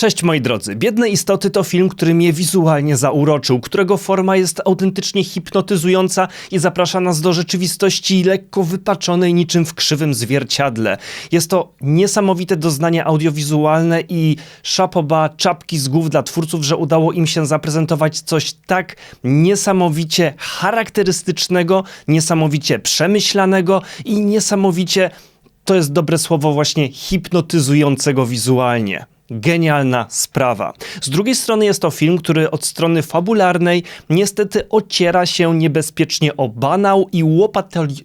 Cześć moi drodzy. Biedne istoty to film, który mnie wizualnie zauroczył, którego forma jest autentycznie hipnotyzująca i zaprasza nas do rzeczywistości lekko wypaczonej niczym w krzywym zwierciadle. Jest to niesamowite doznanie audiowizualne i szapoba, czapki z głów dla twórców, że udało im się zaprezentować coś tak niesamowicie charakterystycznego, niesamowicie przemyślanego i niesamowicie to jest dobre słowo właśnie hipnotyzującego wizualnie. Genialna sprawa. Z drugiej strony jest to film, który od strony fabularnej niestety ociera się niebezpiecznie o banał i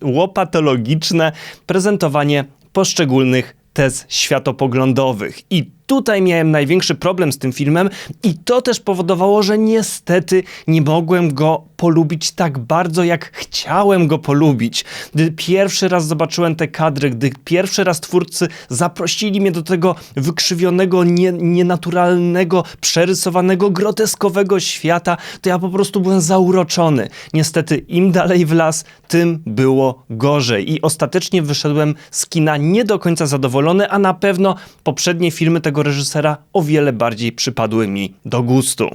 łopatologiczne prezentowanie poszczególnych tez światopoglądowych. I tutaj miałem największy problem z tym filmem i to też powodowało, że niestety nie mogłem go polubić tak bardzo, jak chciałem go polubić. Gdy pierwszy raz zobaczyłem te kadry, gdy pierwszy raz twórcy zaprosili mnie do tego wykrzywionego, nie, nienaturalnego, przerysowanego, groteskowego świata, to ja po prostu byłem zauroczony. Niestety im dalej w las, tym było gorzej i ostatecznie wyszedłem z kina nie do końca zadowolony, a na pewno poprzednie filmy tego reżysera o wiele bardziej przypadły mi do gustu.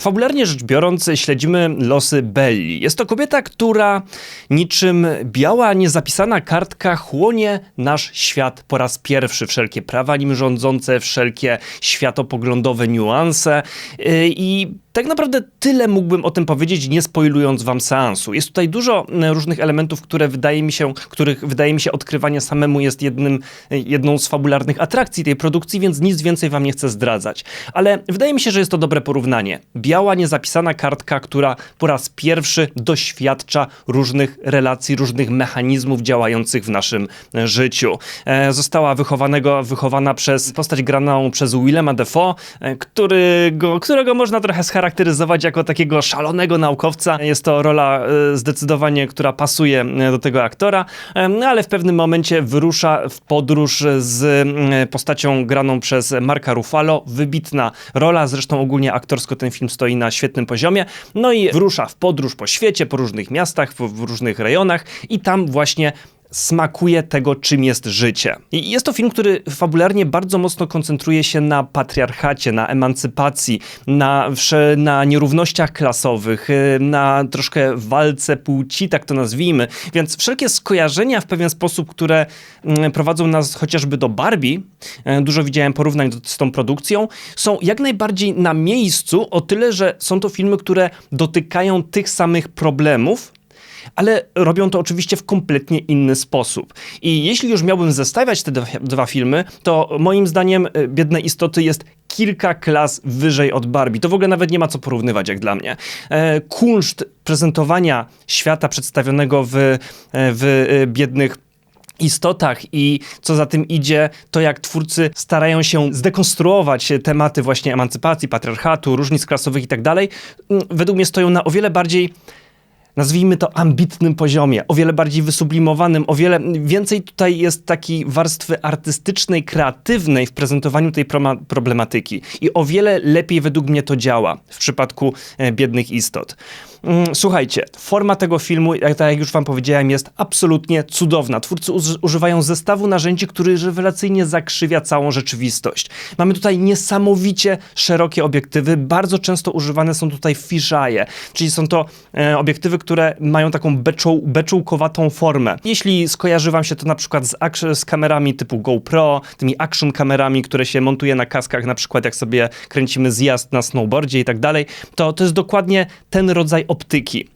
Fabularnie rzecz biorąc, śledzimy losy Belli. Jest to kobieta, która niczym biała, niezapisana kartka chłonie nasz świat po raz pierwszy. Wszelkie prawa nim rządzące, wszelkie światopoglądowe niuanse yy, i tak naprawdę tyle mógłbym o tym powiedzieć, nie spoilując wam seansu. Jest tutaj dużo różnych elementów, które wydaje mi się, których wydaje mi się odkrywanie samemu jest jednym, jedną z fabularnych atrakcji tej produkcji, więc nic więcej wam nie chcę zdradzać. Ale wydaje mi się, że jest to dobre porównanie. Biała, niezapisana kartka, która po raz pierwszy doświadcza różnych relacji, różnych mechanizmów działających w naszym e, życiu. E, została wychowanego, wychowana przez postać graną przez Willema Defoe, którego, którego można trochę scharakteryzować jako takiego szalonego naukowca. Jest to rola e, zdecydowanie, która pasuje e, do tego aktora, e, no ale w pewnym momencie wyrusza w podróż z postacią graną przez Marka Ruffalo. Wybitna rola, zresztą ogólnie aktorsko ten film stoi na świetnym poziomie. No i wyrusza w podróż po świecie, po różnych miastach, w różnych rejonach i tam właśnie smakuje tego, czym jest życie. I jest to film, który fabularnie bardzo mocno koncentruje się na patriarchacie, na emancypacji, na, na nierównościach klasowych, y, na troszkę walce płci, tak to nazwijmy. Więc wszelkie skojarzenia w pewien sposób, które mm, prowadzą nas chociażby do Barbie, e, dużo widziałem porównań z tą produkcją, są jak najbardziej na miejscu, o tyle, że są to filmy, które dotykają tych samych problemów, ale robią to oczywiście w kompletnie inny sposób. I jeśli już miałbym zestawiać te dwa, filmy, to moim zdaniem y, Biedne Istoty jest kilka klas wyżej od Barbie. To w ogóle nawet nie ma co porównywać, jak dla mnie. E, kunszt prezentowania świata przedstawionego w, e, w e, Biednych istotach i co za tym idzie, to jak twórcy starają się zdekonstruować tematy właśnie emancypacji, patriarchatu, różnic klasowych i tak dalej, według mnie stoją na o wiele bardziej nazwijmy to ambitnym poziomie, o wiele bardziej wysublimowanym, o wiele więcej tutaj jest takiej warstwy artystycznej, kreatywnej w prezentowaniu tej problematyki i o wiele lepiej według mnie to działa w przypadku e, biednych istot. Mm, Słuchajcie, forma tego filmu, jak, tak jak już wam powiedziałem, jest absolutnie cudowna. Twórcy uż- używają zestawu narzędzi, który rewelacyjnie zakrzywia całą rzeczywistość. Mamy tutaj niesamowicie szerokie obiektywy, bardzo często używane są tutaj fisheye, czyli są to e, obiektywy, które mają taką beczoł, beczołkowatą formę. Jeśli skojarzy wam się to na przykład z, z kamerami typu GoPro, tymi action kamerami, które się montuje na kaskach, na przykład jak sobie kręcimy zjazd na snowboardzie i tak dalej, to to jest dokładnie ten rodzaj optyki.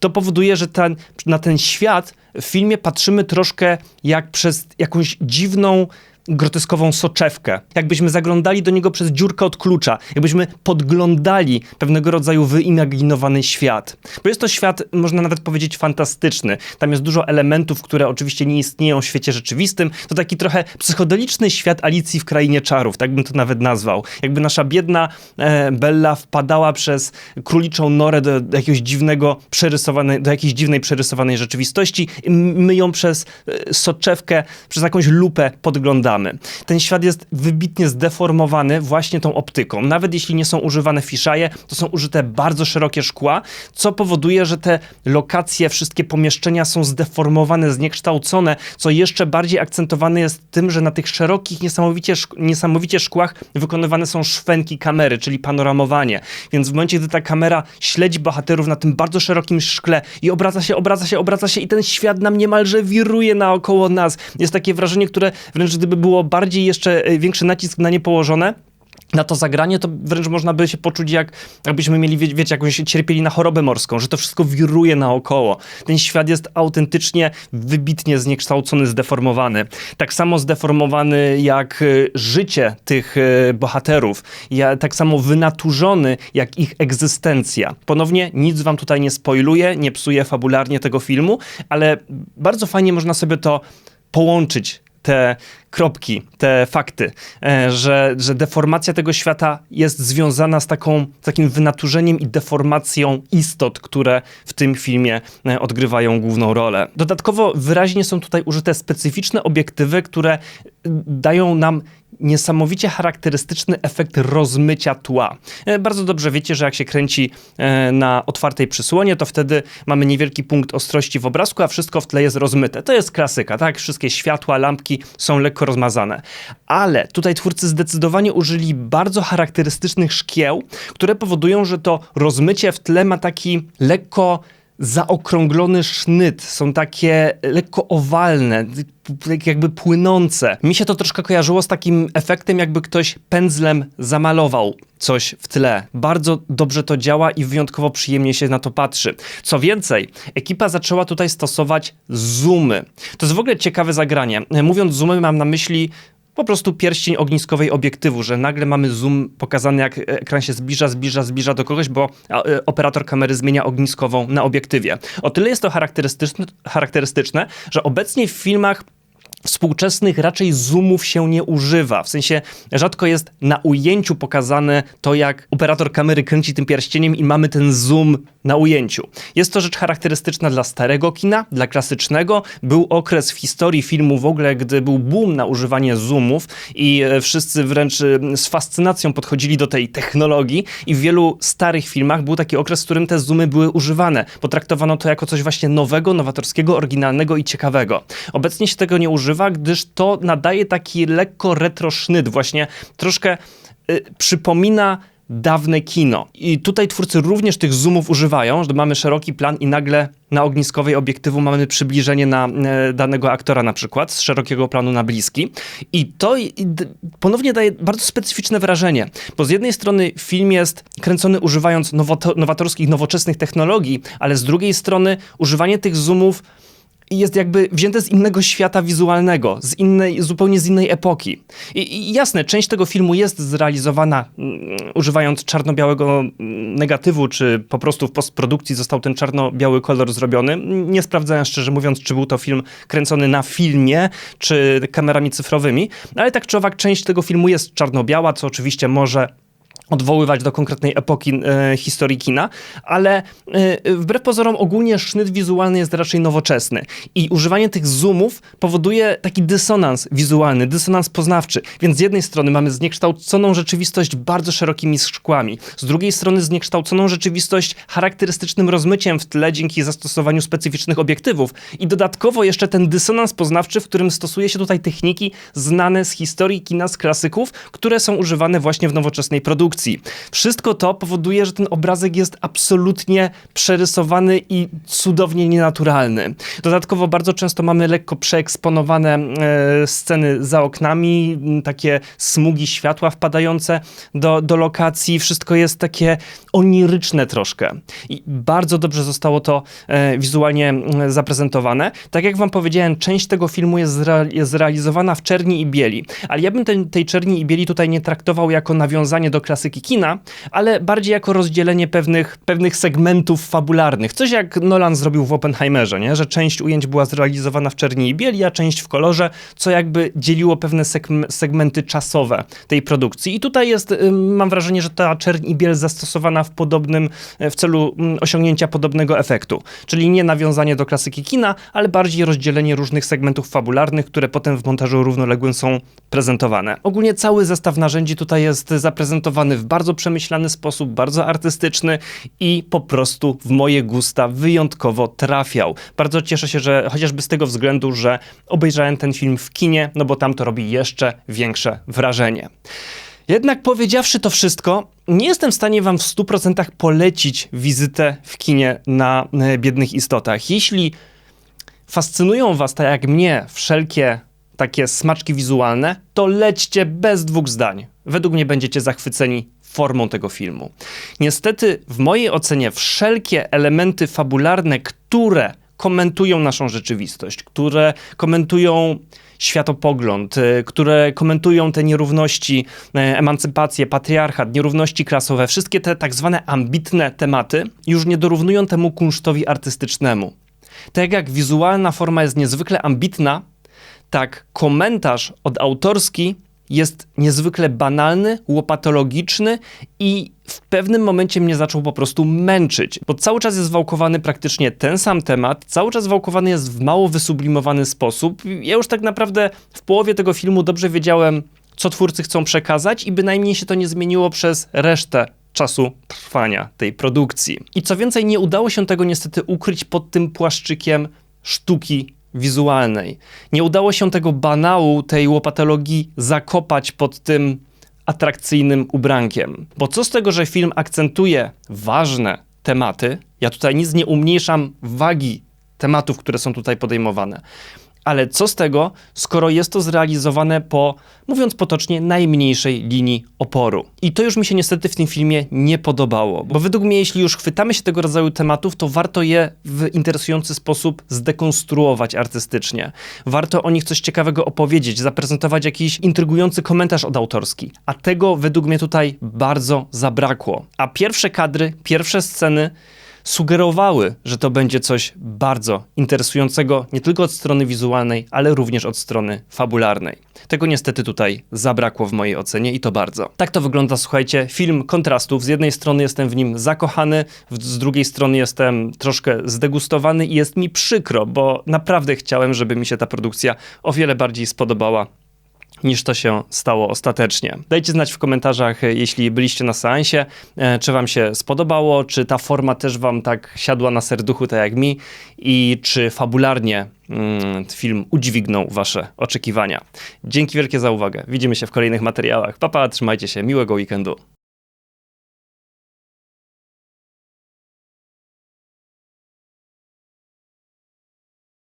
To powoduje, że ten, na ten świat w filmie patrzymy troszkę jak przez jakąś dziwną groteskową soczewkę. Jakbyśmy zaglądali do niego przez dziurkę od klucza, jakbyśmy podglądali pewnego rodzaju wyimaginowany świat. Bo jest to świat, można nawet powiedzieć, fantastyczny. Tam jest dużo elementów, które oczywiście nie istnieją w świecie rzeczywistym. To taki trochę psychodeliczny świat Alicji w Krainie Czarów, tak bym to nawet nazwał. Jakby nasza biedna e, Bella wpadała przez króliczą norę do, jakiegoś dziwnego przerysowanej, do jakiejś dziwnej przerysowanej rzeczywistości my ją przez e, soczewkę, przez jakąś lupę podglądamy. Ten świat jest wybitnie zdeformowany właśnie tą optyką. Nawet jeśli nie są używane fiszaje, to są użyte bardzo szerokie szkła, co powoduje, że te lokacje, wszystkie pomieszczenia są zdeformowane, zniekształcone, co jeszcze bardziej akcentowane jest tym, że na tych szerokich, niesamowicie, szk- niesamowicie szkłach wykonywane są szwenki kamery, czyli panoramowanie. Więc w momencie, gdy ta kamera śledzi bohaterów na tym bardzo szerokim szkle i obraca się, obraca się, obraca się i ten świat nam niemalże wiruje naokoło nas. Jest takie wrażenie, które wręcz gdyby było bardziej jeszcze e, większy nacisk na nie położone, na to zagranie, to wręcz można by się poczuć, jak, jakbyśmy mieli, wie, wiecie, jakąś cierpieli na chorobę morską, że to wszystko wiruje naokoło. Ten świat jest autentycznie, wybitnie zniekształcony, zdeformowany. Tak samo zdeformowany jak y, życie tych y, bohaterów, ja, tak samo wynaturzony jak ich egzystencja. Ponownie nic wam tutaj nie spoiluję, nie psuję fabularnie tego filmu, ale bardzo fajnie można sobie to połączyć te kropki, te fakty, e, że, że deformacja tego świata jest związana z taką, takim wynaturzeniem i deformacją istot, które w tym filmie e, odgrywają główną rolę. Dodatkowo wyraźnie są tutaj użyte specyficzne obiektywy, które dają nam niesamowicie charakterystyczny efekt rozmycia tła. E, Bardzo dobrze wiecie, że jak się kręci na otwartej przysłonie, to wtedy mamy niewielki punkt ostrości w obrazku, a wszystko w tle jest rozmyte. To jest klasyka, tak? Wszystkie światła, lampki są lekko rozmazane. Ale tutaj twórcy zdecydowanie użyli bardzo charakterystycznych szkieł, które powodują, że to rozmycie w tle ma taki lekko zaokrąglony sznyt, są takie lekko owalne, tak jakby płynące. Mi się to troszkę kojarzyło z takim efektem, jakby ktoś pędzlem zamalował coś w tle. Bardzo dobrze to działa i wyjątkowo przyjemnie się na to patrzy. Co więcej, ekipa zaczęła tutaj stosować zoomy. To jest w ogóle ciekawe zagranie. Mówiąc zoomy, mam na myśli po prostu pierścień ogniskowej obiektywu, że nagle mamy zoom pokazany, jak ekran się zbliża, zbliża, zbliża do kogoś, bo e, operator kamery zmienia ogniskową na obiektywie. O tyle jest to charakterystyczne, charakterystyczne że obecnie w filmach współczesnych raczej zoomów się nie używa. W sensie rzadko jest na ujęciu pokazane to, jak operator kamery kręci tym pierścieniem i mamy ten zoom na ujęciu. Jest to rzecz charakterystyczna dla starego kina, dla klasycznego. Był okres w historii filmu w ogóle, gdy był boom na używanie zoomów i e, wszyscy wręcz e, z fascynacją podchodzili do tej technologii i w wielu starych filmach był taki okres, w którym te zoomy były używane. Potraktowano to jako coś właśnie nowego, nowatorskiego, oryginalnego i ciekawego. Obecnie się tego nie używa, gdyż to nadaje taki lekko retro sznyt, właśnie troszkę y, przypomina dawne kino. I tutaj twórcy również tych zoomów używają, że mamy szeroki plan i nagle na ogniskowej obiektywu mamy przybliżenie na e, danego aktora na przykład, z szerokiego planu na bliski. I to i, ponownie daje bardzo specyficzne wrażenie, bo z jednej strony film jest kręcony używając nowatorskich, nowoczesnych technologii, ale z drugiej strony używanie tych zoomów jest jakby wzięte z innego świata wizualnego, z innej, zupełnie z innej epoki. I, I jasne, część tego filmu jest zrealizowana mm, używając czarno-białego mm, negatywu, czy po prostu w postprodukcji został ten czarno-biały kolor zrobiony. Nie sprawdzałem szczerze mówiąc, czy był to film kręcony na filmie, czy kamerami cyfrowymi, ale tak czy owak część tego filmu jest czarno-biała, co oczywiście może odwoływać do konkretnej epoki e, historii kina, ale e, wbrew pozorom ogólnie sznyt wizualny jest raczej nowoczesny i używanie tych zoomów powoduje taki dysonans wizualny, dysonans poznawczy. Więc z jednej strony mamy zniekształconą rzeczywistość bardzo szerokimi szkłami, z drugiej strony zniekształconą rzeczywistość charakterystycznym rozmyciem w tle dzięki zastosowaniu specyficznych obiektywów i dodatkowo jeszcze ten dysonans poznawczy, w którym stosuje się tutaj techniki znane z historii kina, z klasyków, które są używane właśnie w nowoczesnej produkcji. Wszystko to powoduje, że ten obrazek jest absolutnie przerysowany i cudownie nienaturalny. Dodatkowo bardzo często mamy lekko przeeksponowane e, sceny za oknami, takie smugi światła wpadające do, do lokacji. Wszystko jest takie oniryczne troszkę. I bardzo dobrze zostało to e, wizualnie m, zaprezentowane. Tak jak wam powiedziałem, część tego filmu jest, zre, jest zrealizowana w czerni i bieli, ale ja bym ten, tej czerni i bieli tutaj nie traktował jako nawiązanie do klasyki klasyki kina, ale bardziej jako rozdzielenie pewnych, pewnych segmentów fabularnych. Coś jak Nolan zrobił w Oppenheimerze, nie? że część ujęć była zrealizowana w czerni i bieli, a część w kolorze, co jakby dzieliło pewne segm- segmenty czasowe tej produkcji. I tutaj jest, mam wrażenie, że ta czerń i biel zastosowana w podobnym, w celu osiągnięcia podobnego efektu. Czyli nie nawiązanie do klasyki kina, ale bardziej rozdzielenie różnych segmentów fabularnych, które potem w montażu równoległym są prezentowane. Ogólnie cały zestaw narzędzi tutaj jest zaprezentowany w bardzo przemyślany sposób, bardzo artystyczny i po prostu w moje gusta wyjątkowo trafiał. Bardzo cieszę się, że chociażby z tego względu, że obejrzałem ten film w kinie, no bo tam to robi jeszcze większe wrażenie. Jednak powiedziawszy to wszystko, nie jestem w stanie wam w 100% polecić wizytę w kinie na e, biednych istotach. Jeśli fascynują was, tak jak mnie, wszelkie takie smaczki wizualne, to lećcie bez dwóch zdań. Według mnie będziecie zachwyceni formą tego filmu. Niestety, w mojej ocenie, wszelkie elementy fabularne, które komentują naszą rzeczywistość, które komentują światopogląd, y, które komentują te nierówności, e, emancypację, patriarchat, nierówności klasowe, wszystkie te tak zwane ambitne tematy już nie dorównują temu kunsztowi artystycznemu. Tak jak wizualna forma jest niezwykle ambitna, tak komentarz od autorski jest niezwykle banalny, łopatologiczny i w pewnym momencie mnie zaczął po prostu męczyć, bo cały czas jest wałkowany praktycznie ten sam temat, cały czas wałkowany jest w mało wysublimowany sposób. Ja już tak naprawdę w połowie tego filmu dobrze wiedziałem, co twórcy chcą przekazać i bynajmniej się to nie zmieniło przez resztę czasu trwania tej produkcji. I co więcej, nie udało się tego niestety ukryć pod tym płaszczykiem sztuki wizualnej. Nie udało się tego banału, tej łopatologii zakopać pod tym atrakcyjnym ubrankiem. Bo co z tego, że film akcentuje ważne tematy, ja tutaj nic nie umniejszam wagi tematów, które są tutaj podejmowane. Ale co z tego, skoro jest to zrealizowane po, mówiąc potocznie, najmniejszej linii oporu? I to już mi się niestety w tym filmie nie podobało, bo według mnie, jeśli już chwytamy się tego rodzaju tematów, to warto je w interesujący sposób zdekonstruować artystycznie. Warto o nich coś ciekawego opowiedzieć, zaprezentować jakiś intrygujący komentarz od autorski. A tego według mnie tutaj bardzo zabrakło. A pierwsze kadry, pierwsze sceny sugerowały, że to będzie coś bardzo interesującego nie tylko od strony wizualnej, ale również od strony fabularnej. Tego niestety tutaj zabrakło w mojej ocenie i to bardzo. Tak to wygląda, słuchajcie, film kontrastów. Z jednej strony jestem w nim zakochany, z drugiej strony jestem troszkę zdegustowany i jest mi przykro, bo naprawdę chciałem, żeby mi się ta produkcja o wiele bardziej spodobała niż to się stało ostatecznie. Dajcie znać w komentarzach, e, jeśli byliście na seansie, e, czy wam się spodobało, czy ta forma też wam tak siadła na serduchu, tak jak mi i czy fabularnie mm, film udźwignął wasze oczekiwania. Dzięki wielkie za uwagę. Widzimy się w kolejnych materiałach. Papa, trzymajcie się, miłego weekendu.